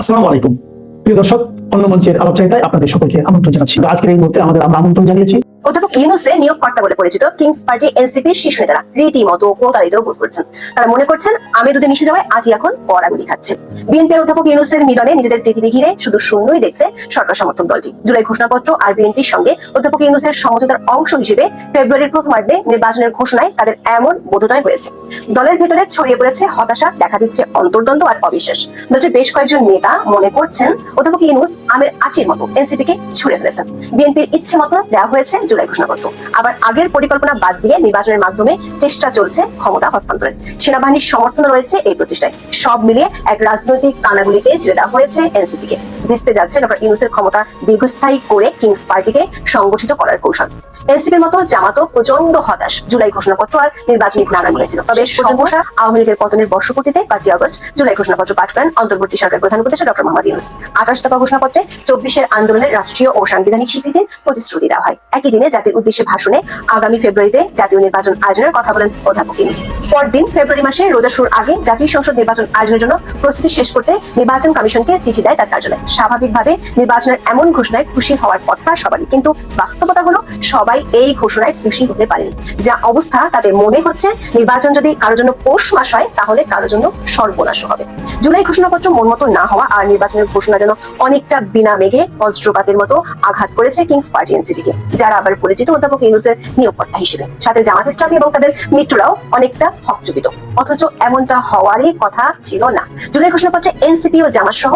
আসসালামু আলাইকুম। প্রিয় দর্শক, অন্য মঞ্চের আলোচনায় আপনাদের সকলকে আমন্ত্রণ জানাচ্ছি। আজকের এই মুহূর্তে আমাদের আমরা আমন্ত্রণ জানিয়েছি অধ্যাপক ইউনুসের নিয়োগকর্তা বলে পরিচিত কিংস পার্টি এনসিপির শীর্ষ নেতারা রীতিমতো প্রতারিত বোধ করছেন। তারা মনে করছেন, আমি দুধে মিশে যাওয়ায় আজই এখন পরাগুলি খাচ্ছে। বিএনপির অধ্যাপক ইউনুসের মিলনে নিজেদের পৃথিবী ঘিরে শুধু শূন্যই দেখছে সরকার সমর্থক দলটি। জুলাই ঘোষণাপত্র আর বিএনপির সঙ্গে অধ্যাপক ইউনুসের সমঝোতার অংশ হিসেবে ফেব্রুয়ারির প্রথমার্ধে নির্বাচনের ঘোষণায় তাদের এমন বোধোদয় হয়েছে। দলের ভেতরে ছড়িয়ে পড়েছে হতাশা, দেখা দিচ্ছে অন্তর্দ্বন্দ্ব আর অবিশ্বাস। দলটির বেশ কয়েকজন নেতা মনে করছেন, অধ্যাপক ইউনুস আমের আচির মতো এনসিপি কে ছুড়ে ফেলেছেন। বিএনপির ইচ্ছে মতো দেওয়া হয়েছে জুলাই ঘোষণাপত্র। আবার আগের পরিকল্পনা বাদ দিয়ে নির্বাচনের মাধ্যমে চেষ্টা চলছে ক্ষমতা হস্তান্তরের। সেনাবাহিনীর সমর্থন রয়েছে এই প্রচেষ্টায়। সব মিলিয়ে এক রাজনৈতিক কানাগুলিকে ছেড়ে দেওয়া হয়েছে এনসিপি কে ভেস্তে যাচ্ছে ডক্টর ইউনুসের ক্ষমতা দীর্ঘস্থায়ী করে কিংস পার্টিকে সংগঠিত করার কৌশল। এনসিপির মতো জামাতও প্রচণ্ড হতাশ। জুলাই ঘোষণাপত্র আর নির্বাচনী ঘোষণা নিয়েছিল তবে আওয়ামী লীগের পতনের বর্ষপূর্তিতে পাঁচই আগস্ট জুলাই ঘোষণাপত্র পাঠ করেন অন্তর্বর্তী সরকার প্রধান উপদেষ্টা ডক্টর মোহাম্মদ ইউনুস। আঠাশ দফা ঘোষণাপত্রে চব্বিশের আন্দোলনের রাষ্ট্রীয় ও সাংবিধানিক স্বীকৃতির প্রতিশ্রুতি দেওয়া হয়। একই দিনে জাতির উদ্দেশ্যে ভাষণে আগামী ফেব্রুয়ারিতে জাতীয় নির্বাচন আয়োজনের কথা বলেন অধ্যাপক ইউনুস। পরদিন ফেব্রুয়ারি মাসে রোজা শুরুর আগে জাতীয় সংসদ নির্বাচন আয়োজনের জন্য প্রস্তুতি শেষ করতে নির্বাচন কমিশনকে চিঠি দেয় তার কার্যালয়। স্বাভাবিকভাবে নির্বাচনের এমন ঘোষণায় খুশি হওয়ার কথা সবারই, কিন্তু বাস্তবতা হলো সবাই এই ঘোষণায় খুশি হতে পারেনি। যা অবস্থা তাতে মনে হচ্ছে নির্বাচন যদি কারোর জন্য পৌষ মাস হয়, তাহলে কারোর জন্য সর্বনাশ হবে। জুলাই ঘোষণাপত্র মন মতো না হওয়া আর নির্বাচনের ঘোষণা যেন অনেকটা বিনা মেঘে বজ্রপাতের মতো আঘাত করেছে কিংস পার্টি এনসিপিকে, যারা পরিচিত অধ্যাপক ইউনুসের নিয়োগকর্তা হিসেবে। সাথে জামাত ইসলামী এবং তাদের মিত্ররাও অনেকটা হকচকিত। অথচ এমনটা হওয়ারই কথা ছিল না। জুলাই ঘোষণাপত্রে এনসিপি ও জামাত সহ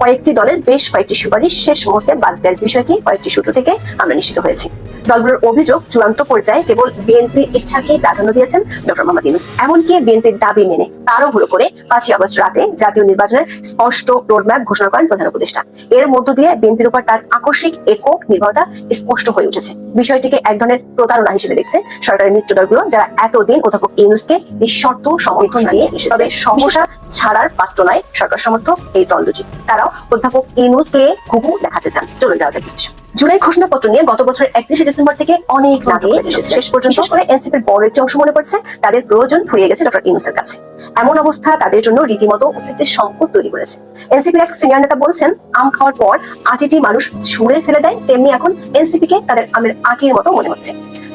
কয়েকটি দলের বেশ কয়েকটি সুপারিশ শেষ মুহূর্তে বাদ দেওয়ার বিষয়টি কয়েকটি সূত্র থেকে আমরা নিশ্চিত হয়েছি। দলগুলোর অভিযোগ চূড়ান্ত পর্যায়ে কেবল বিএনপির ইচ্ছাকেই প্রাধান্য দিয়েছেন ডক্টর মোহাম্মদ ইউনুস। এমনকি বিএনপির দাবি মেনে তাড়াহুড়ো করে পাঁচই আগস্ট রাতে জাতীয় নির্বাচনের স্পষ্ট রোডম্যাপ ঘোষণা করেন প্রধান উপদেষ্টা। এর মধ্য দিয়ে বিএনপির উপর তার আকস্মিক একক নির্ভরতা স্পষ্ট হয়ে উঠেছে। বিষয়টিকে এক ধরনের প্রতারণা হিসেবে দেখছে সরকারের মিত্র দলগুলো যারা এতদিন অধ্যাপক ইউনুসকে নিঃশর্ত সমর্থন দিয়ে তবে সমস্যা ছাড়ার পাত্র নয় সরকার সমর্থক এই দল দুটি। তারাও অধ্যাপক ইউনুসকে ঘুঘু দেখাতে চান। চলে যাওয়া যাক বিশ্লেষণ। জুলাই ঘোষণাপত্র নিয়ে গত বছর একত্রিশে ডিসেম্বর থেকে অনেক নাটক শেষ পর্যন্ত করে এনসিপির বড় একটি অংশ মনে করছে তাদের প্রয়োজন ফুরিয়ে গেছে ডক্টর ইউনুসের কাছে। এমন অবস্থা তাদের জন্য রীতিমতো অস্তিত্বের সংকট তৈরি করেছে। এনসিপির এক সিনিয়র নেতা বলছেন আম খাওয়ার পর আটিটি মানুষ ছুঁড়ে ফেলে দেয় তেমনি এখন এনসিপিকে তাদের আমের আটির মতো মনে হচ্ছে।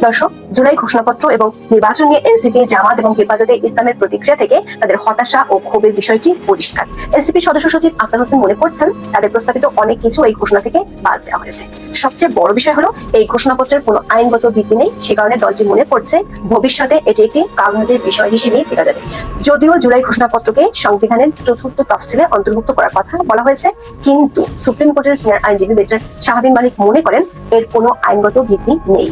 দর্শক, জুলাই ঘোষণাপত্র এবং নির্বাচন নিয়ে এনসিপি, জামাত এবং হেফাজতে ইসলামের প্রতিক্রিয়া থেকে তাদের হতাশা ও ক্ষোভের বিষয়টি পরিষ্কার। এনসিপি সদস্য সচিব আক্তার হোসেন মনে করছেন, তাদের প্রস্তাবিত অনেক কিছু এই ঘোষণা থেকে বাদ দেওয়া হয়েছে। সবচেয়ে বড় বিষয় হলো, এই ঘোষণাপত্রের কোনো আইনগত ভিত্তি নেই, সে কারণে দলটি মনে করছে, ভবিষ্যতে এটি একটি কাগজের বিষয় হিসেবে দেখা যাবে। যদিও জুলাই ঘোষণাপত্রকে সংবিধানের চতুর্থ তফসিলে অন্তর্ভুক্ত করার কথা বলা হয়েছে, কিন্তু সুপ্রিম কোর্টের সিনিয়র আইনজীবী মিস্টার শাহাদিন মালিক মনে করেন, এর কোনো আইনগত ভিত্তি নেই।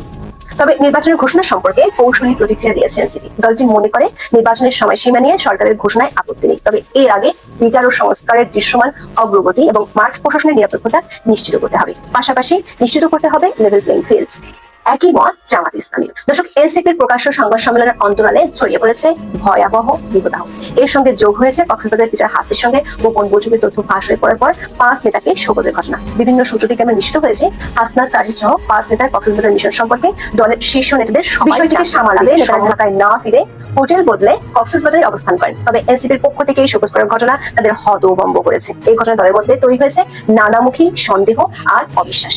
তবে নির্বাচনের ঘোষণা সম্পর্কে কৌশলী প্রতিক্রিয়া দিয়েছে এনসিপি। দলটি মনে করে, নির্বাচনের সময়সীমা নিয়ে সরকারের ঘোষণায় আপত্তি নেই। তবে এর আগে বিচার ও সংস্কারের দৃশ্যমান অগ্রগতি এবং মাঠ প্রশাসনের নিরাপত্তা নিশ্চিত করতে হবে। পাশাপাশি নিশ্চিত করতে হবে লেভেল প্লেইং ফিল্ড একই মত জামাত ইসলামী দর্শক এনসিপির প্রকাশ্য সংবাদ সম্মেলনের অন্তরালে ছড়িয়ে পড়েছে ভয়াবহ বিপদাহ এর সঙ্গে যোগ হয়েছে কক্সবাজার পিটার হাসির সঙ্গে গোপন বৈঠকের তথ্য ফাঁস হয়ে পড়ার পর পাঁচ নেতাকে শোকজের ঘটনা বিভিন্ন সূত্র থেকে আমরা নিশ্চিত হয়েছে হাসনাত সার্জিস সহ পাঁচ নেতার কক্সবাজার মিশন সম্পর্কে দলের শীর্ষ নেতাদের বিষয়টিকে সামালাতে ঢাকায় না ফিরে হোটেল বদলে কক্সবাজারে অবস্থান করেন। তবে এনসিপির পক্ষ থেকে এই শোকজ করার ঘটনা তাদের হতভম্ব করেছে। এই ঘটনা দলের মধ্যে তৈরি হয়েছে নানামুখী সন্দেহ আর অবিশ্বাস।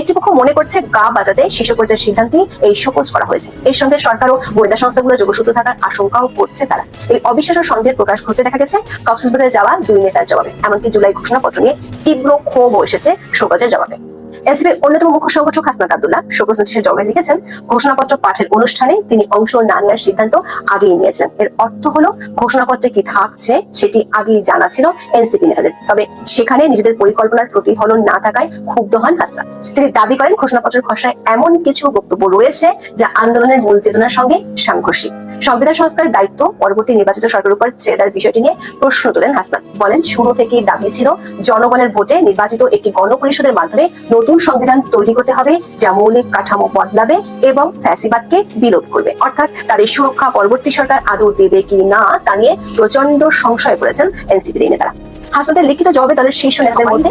একটি পক্ষ মনে করছে গা বাজাতে শীর্ষ পর্যায়ের সিদ্ধান্তে এই সকোচ করা হয়েছে। এর সঙ্গে সরকার ও গোয়েন্দা সংস্থাগুলো যোগসূত্র থাকার আশঙ্কাও করছে তারা। এই অবিশ্বাস সন্দেহের প্রকাশ ঘটতে দেখা গেছে, কক্সবাজারে যাওয়া দুই নেতার জবাবে। এমনকি জুলাই ঘোষণাপত্র নিয়ে তীব্র ক্ষোভ এসেছে শোকজের জবাবে। এনসিপির অন্যতম মুখ্য সংগঠক হাসনাত আব্দুল্লাহ শোকজ নোটিশে জবাবে লিখেছেন, ঘোষণাপত্র পাঠের অনুষ্ঠানে তিনি অংশ না নেওয়ার সিদ্ধান্ত আগেই নিয়েছেন। এর অর্থ হলো, ঘোষণাপত্রে কি থাকছে সেটি আগেই জানা ছিল এনসিপি নেতাদের। তবে সেখানে নিজেদের পরিকল্পনার প্রতিফলন না থাকায় ক্ষুব্ধ হন হাসনাত। তিনি দাবি করেন, ঘোষণাপত্রের খসড়ায় এমন কিছু বক্তব্য রয়েছে যা আন্দোলনের মূল চেতনার সঙ্গে সাংঘর্ষিক। সংবিধান সংস্কারের দায়িত্ব পরবর্তী নির্বাচিত সরকারের উপর ছেড়ে দেওয়ার বিষয়টি নিয়ে প্রশ্ন তোলেন হাসনাত। বলেন, শুরু থেকেই দাবি ছিল, জনগণের ভোটে নির্বাচিত একটি গণপরিষদের মাধ্যমে নতুন সংবিধান তৈরি করতে হবে যা মৌলিক কাঠামো বদলাবে এবং ফ্যাসিবাদকে বিলোপ করবে। অর্থাৎ তাদের সুরক্ষা পরবর্তী সরকার আদৌ দেবে কি না তা নিয়ে প্রচণ্ড সংশয় করেছেন এনসিপির নেতারা। হাসনাদের লিখিত জবাবে দলের শীর্ষ নেতাদের মধ্যে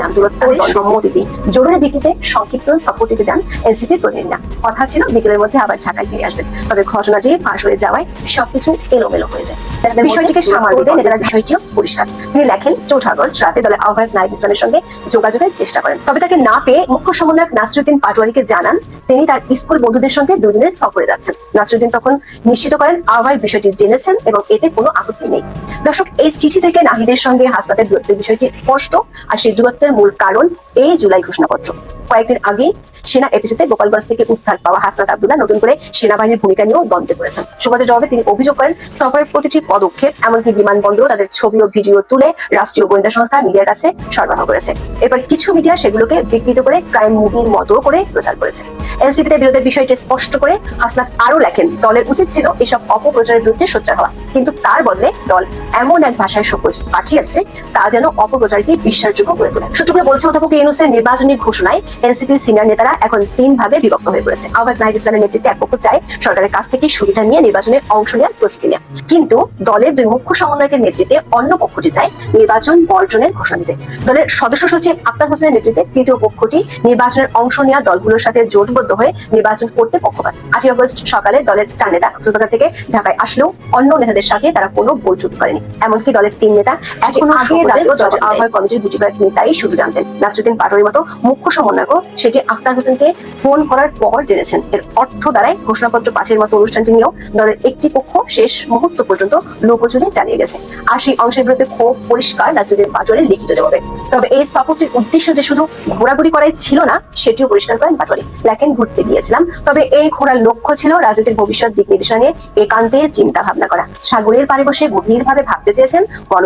সম্মতিতে জরুরি ভিত্তিতে সংক্ষিপ্ত সফরটিতে যান এনসিপির প্রতিনিধিরা। কথা ছিল, বিকেলের মধ্যে আবার ঢাকায় ফিরে আসবেন। তবে ঘটনাটি ফাঁস হয়ে যাওয়ায় সবকিছু এলোমেলো হয়ে যায়। বিষয়টিকে সামাল দিতে নেতারা বিষয়টিও পরিষ্কার। তিনি লেখেন আগস্ট রাতে দলের আহ্বায়ক নাইব ইসলামের সঙ্গে যোগাযোগের চেষ্টা করেন। তবে তাকে না পেয়ে মুখ্য সমন্বয়ক নাসরুদ্দিন পাটোয়ারিকে জানান, তিনি তার স্কুল বন্ধুদের সঙ্গে দুই দিনের সফরে যাচ্ছেন। নাসরুদ্দিন তখন নিশ্চিত করেন, আহ্বায়ক বিষয়টি জেনেছেন এবং এতে কোনো আপত্তি নেই। দর্শক, এই চিঠি থেকে নাহিদের সঙ্গে হাসপাতের দূরত্বের বিষয়টি স্পষ্ট আর সেই দূরত্বের মূল কারণ এই জুলাই ঘোষণাপত্র। কয়েকদিন আগে সেনা এপিসিতে গোপালগঞ্জ থেকে উদ্ধার পাওয়া হাসনাত আব্দুল্লাহ নতুন করে সেনাবাহিনীর ভূমিকা নিয়েও দ্বন্দ্বে পড়েছেন। সুবাজের জবাবে তিনি অভিযোগ করেন, সফরের প্রতিটি পদক্ষেপ, এমনকি বিমানবন্দর তাদের ছবি ও ভিডিও তুলে রাষ্ট্রীয় গোয়েন্দা সংস্থা মিডিয়ার কাছে সরবরাহ করেছে। এরপর কিছু মিডিয়া সেগুলোকে বিকৃত করে ক্রাইম মুভির মতো করে প্রচার করেছে। এনসিপিতে বিরোধের বিষয়টি স্পষ্ট করে হাসনাত আরও লেখেন, দলের উচিত ছিল এসব অপপ্রচারের বিরুদ্ধে সোচ্চার হওয়া। কিন্তু তার বদলে দল এমন এক ভাষায় সবুজ পাঠিয়েছে, তা যেন অপপ্রচারকে বিশ্বাসযোগ্য করে তোলে। সূত্রগুলো বলছে, অধ্যাপক ইউনুসের নির্বাচনী ঘোষণায় এনসিপির সিনিয়র নেতারা এখন তিন ভাবে বিভক্ত হয়ে পড়েছে। আহ্বায়ক নাহিদ ইসলামের নেতৃত্বে এক পক্ষ চায় সরকারের কাছ থেকে সুবিধা নিয়ে নির্বাচনে অংশ নেওয়ার প্রস্তুতি নেওয়া। কিন্তু দলের দুই মুখ্য সমন্বয়কের নেতৃত্বে অন্য পক্ষটি চায় নির্বাচন বর্জনের ঘোষণা দিতে। দলের সদস্য সচিব আক্তার হোসেনের নেতৃত্বে তৃতীয় পক্ষটি নির্বাচনের অংশ নেওয়া দলগুলোর সাথে জোটবদ্ধ হয়ে নির্বাচন করতে পক্ষপাত। আটই আগস্ট সকালে দলের চার নেতা কক্সবাজার থেকে ঢাকায় আসলেও অন্য নেতাদের সাথে তারা কোনো বৈঠক করেনি। এমনকি দলের তিন নেতা এখনও আহ্বায়ক কমিটির গুটি কয়েক নেতাই শুধু জানতেন। নাসরুদ্দিন পাটোয়ারির মতো মুখ্য সমন্বয়ক সেটি আক্তার হোসেনকে ফোন করার পর জেনেছেন। এর অর্থ দ্বারাই ঘোষণাপত্র পাঠের মতো অনুষ্ঠানটি নিয়েও দলের একটি পক্ষ শেষ মুহূর্ত পর্যন্ত লোকজনে জানিয়ে গেছে। আর সেই অংশের বিরুদ্ধে ক্ষোভ পরিষ্কার নাসরুদ্দিন পাটোয়ারির লিখিত জবাবে। তবে এই সফরটির উদ্দেশ্য যে শুধু ঘোরাঘুরি করাই ছিল না, সেটিও পরিষ্কার করেন পাটোয়ারি। লেখেন, ঘুরতে গিয়েছিলাম। তবে এই ঘোরার লক্ষ্য ছিল রাজনীতির ভবিষ্যৎ দিক নির্দেশনা নিয়ে একান্তে চিন্তা ভাবনা করা। সাগরের পারে বসে গভীরভাবে ভাবতে চেয়েছেন গণ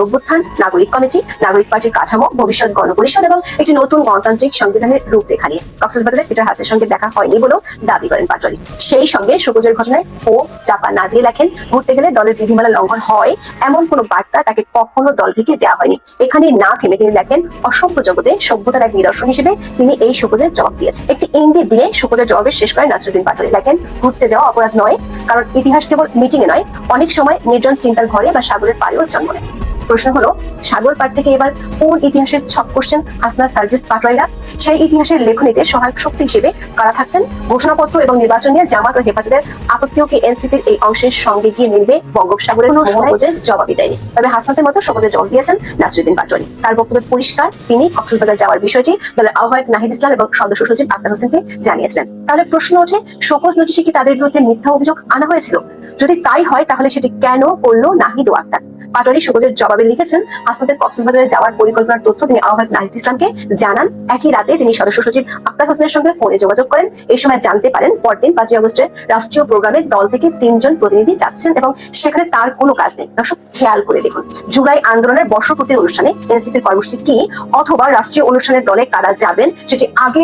নাগরিক কমিটি, নাগরিক পার্টির কাঠামো, ভবিষ্যৎ গণপরিষদ এবং একটি নতুন গণতান্ত্রিক সংবিধানের রূপরেখা। নিয়ে কক্সবাজারে পিটার হাসের সঙ্গে দেখা হয়নি বলেও দাবি করেন পাটোয়ারি সেই সঙ্গে সবুজের ঘটনায় ও চাপা না দিয়ে লেখেন ঘুরতে গেলে দলের বিধিমালা লঙ্ঘন হয়, এমন বার্তা তাকে কখনো দল থেকে দেওয়া হয়নি। এখানে না থেমে তিনি লেখেন অসভ্য জগতে সভ্যতার এক নিদর্শন হিসেবে তিনি এই শোকজের জবাব দিয়েছেন। একটি ইঙ্গিত দিয়ে শোকজের জবাবে শেষ করেন নাসরুদ্দিন পাটোয়ারি লেখেন ঘুরতে যাওয়া অপরাধ নয়, কারণ ইতিহাস কেবল মিটিং এ নয়, অনেক সময় নির্জন চিন্তার ঘরে বা সাগরের পাড়েও জন্ম নেয়। প্রশ্ন হলো সাগর পার থেকে এবার কোন ইতিহাসের ছক করছেন হাসনা সার্জিস পাটোয়ারিরা? সেই ইতিহাসের লেখনীতে সহায়ক শক্তি হিসেবে কারা থাকছেন? ঘোষণাপত্র এবং নির্বাচন নিয়ে জামাত ও হেফাজতের আপত্তিও কি এনসিপির এই অংশের সঙ্গে গিয়ে মিলবে বঙ্গোপসাগরের কোনো সহজের জবাবই দেয়নি। তবে হাসনাতের মতো সহজে জবাব দিয়েছেন নাসরুদ্দিন পাটোয়ারি। তার বক্তব্য পরিষ্কার তিনি কক্সবাজার যাওয়ার বিষয়টি দলের আহ্বায়ক নাহিদ ইসলাম এবং সদস্য সচিব আক্তার হোসেনকে জানিয়েছিলেন। তাহলে প্রশ্ন ওঠে শোকজ নোটিশে কি তাদের বিরুদ্ধে মিথ্যা অভিযোগ আনা হয়েছিল? যদি তাই হয় তাহলে সেটি কেন করল নাহিদ ও আক্তার? পাটোয়ারি সুগজের জবাবে লিখেছেন? হাসনাতের কক্সবাজারে যাওয়ার পরিকল্পনার তথ্য তিনি আহ্বায়ক নাহিদ ইসলামকে জানান। একই রাতে তিনি সদস্য সচিব আক্তার হোসেনের সঙ্গে ফোনে যোগাযোগ করেন। এই সময় জানতে পারেন, পরদিন পাঁচই আগস্টের রাষ্ট্রীয় প্রোগ্রামে দল থেকে তিনজন প্রতিনিধি যাচ্ছেন এবং সেখানে তার কোনো কাজ নেই। দর্শক, খেয়াল করে দেখুন। জুলাই আন্দোলনের বর্ষপূর্তির অনুষ্ঠানে এনসিপির কর্মসূচি কি? অথবা রাষ্ট্রীয় অনুষ্ঠানের দলে কারা যাবেন? সেটি আগে